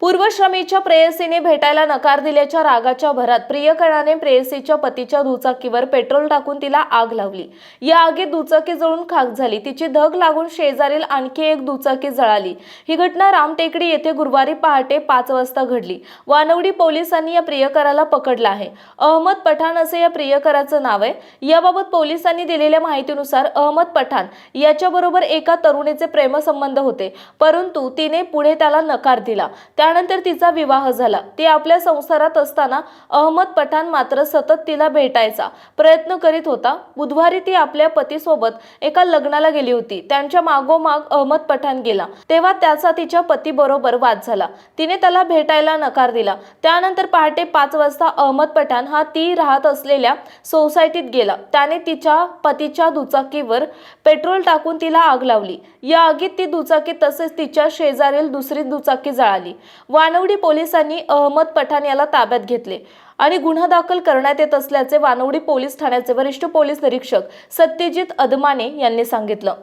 पूर्वश्रमीच्या प्रेयसीने भेटायला नकार दिल्याच्या रागाच्या भरात प्रियकराने प्रेयसीच्या पतीच्या दुचाकीवर पेट्रोल टाकून तिला आग लावली. या आगीत दुचाकी जळून खाक झाली. तिची धग लागून शेजारील आणखी एक दुचाकी जळाली. ही घटना रामटेकडी येथे गुरुवारी पहाटे पाच वाजता घडली. वानवडी पोलिसांनी या प्रियकराला पकडलं आहे. अहमद पठाण असे या प्रियकराचं नाव आहे. याबाबत पोलिसांनी दिलेल्या माहितीनुसार अहमद पठाण याच्याबरोबर एका तरुणीचे प्रेमसंबंध होते. परंतु तिने पुढे त्याला नकार दिला. त्यानंतर तिचा विवाह झाला. ती आपल्या संसारात असताना अहमद पठाण मात्र सतत तिला भेटायचा प्रयत्न करीत होता. बुधवारी ती आपल्या पतीसोबत एका लग्नाला गेली होती. त्यांच्या मागोमाग अहमद पठाण गेला. तेव्हा त्याचा तिच्या पती बरोबर वाद झाला. तिने त्याला भेटायला नकार दिला. त्यानंतर पहाटे पाच वाजता अहमद पठाण हा ती राहत असलेल्या सोसायटीत गेला. त्याने तिच्या पतीच्या दुचाकीवर पेट्रोल टाकून तिला आग लावली. या आगीत ती दुचाकी तसेच तिच्या शेजारील दुसरी दुचाकी जळाली. वानवडी पोलिसांनी अहमद पठाण याला ताब्यात घेतले आणि गुन्हा दाखल करण्यात येत असल्याचे वानवडी पोलीस ठाण्याचे वरिष्ठ पोलीस निरीक्षक सत्यजित अदमाने यांनी सांगितलं.